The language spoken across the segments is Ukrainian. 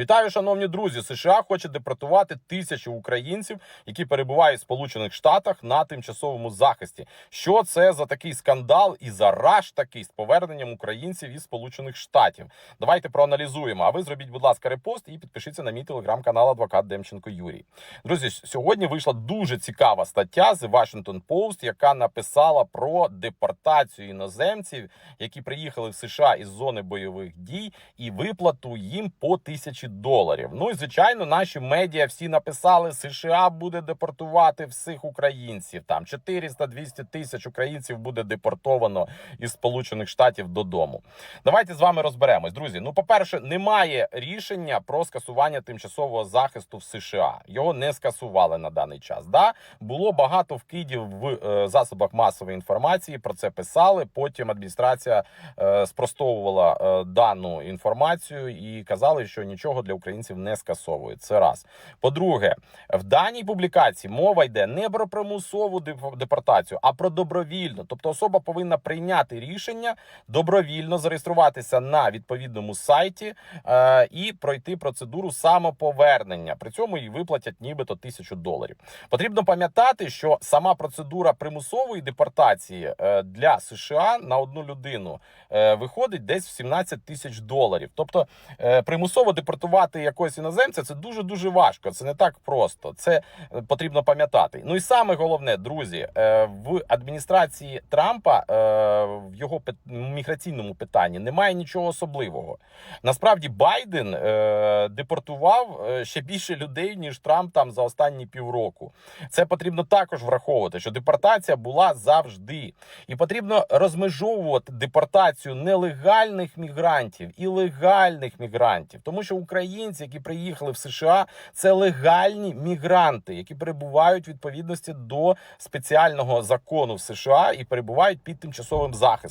Вітаю, шановні друзі. США хоче депортувати тисячі українців, які перебувають в Сполучених Штатах на тимчасовому захисті. Що це за такий скандал і за раш такий з поверненням українців із Сполучених Штатів? Давайте проаналізуємо. А ви зробіть, будь ласка, репост і підпишіться на мій телеграм-канал Адвокат Демченко Юрій. Друзі, сьогодні вийшла дуже цікава стаття з Washington Post, яка написала про депортацію іноземців, які приїхали в США із зони бойових дій, і виплату їм по тисячі доларів. Ну і звичайно, наші медіа всі написали: США буде депортувати всіх українців. Там 400-200 тисяч українців буде депортовано із Сполучених Штатів додому. Давайте з вами розберемось, друзі. Ну, по-перше, немає рішення про скасування тимчасового захисту в США. Його не скасували на даний час. Да, було багато вкидів в е, засобах масової інформації. Про це писали. Потім адміністрація е, спростовувала е, дану інформацію і казали, що нічого для українців не скасовують. Це раз. По-друге, в даній публікації мова йде не про примусову депортацію, а про добровільну. Тобто особа повинна прийняти рішення добровільно зареєструватися на відповідному сайті е, і пройти процедуру самоповернення. При цьому їй виплатять нібито тисячу доларів. Потрібно пам'ятати, що сама процедура примусової депортації е, для США на одну людину е, виходить десь в 17 тисяч доларів. Тобто е, примусово депортувати якогось іноземця це дуже дуже важко. Це не так просто. Це е, потрібно пам'ятати. Ну і саме головне, друзі, е, в адміністрації Трампа е, його міграційному питанні немає нічого особливого. Насправді Байден е, депортував е, ще більше людей ніж Трамп там за останні півроку. Це потрібно також враховувати, що депортація була завжди, і потрібно розмежовувати депортацію нелегальних мігрантів і легальних мігрантів, тому що українці, які приїхали в США, це легальні мігранти, які перебувають в відповідності до спеціального закону в США і перебувають під тимчасовим захистом.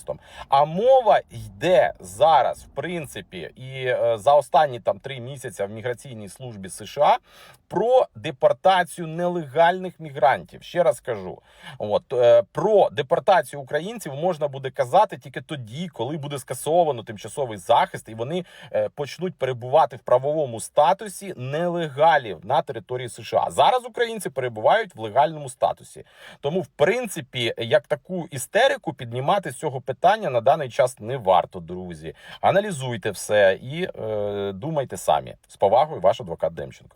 А мова йде зараз, в принципі, і е, за останні там три місяці в міграційній службі США про депортацію нелегальних мігрантів. Ще раз кажу, от е, про депортацію українців можна буде казати тільки тоді, коли буде скасовано тимчасовий захист, і вони е, почнуть перебувати в правовому статусі нелегалів на території США. Зараз українці перебувають в легальному статусі. Тому, в принципі, як таку істерику піднімати з цього питання на даний час не варто, друзі. Аналізуйте все і е, думайте самі. З повагою, ваш адвокат Демченко.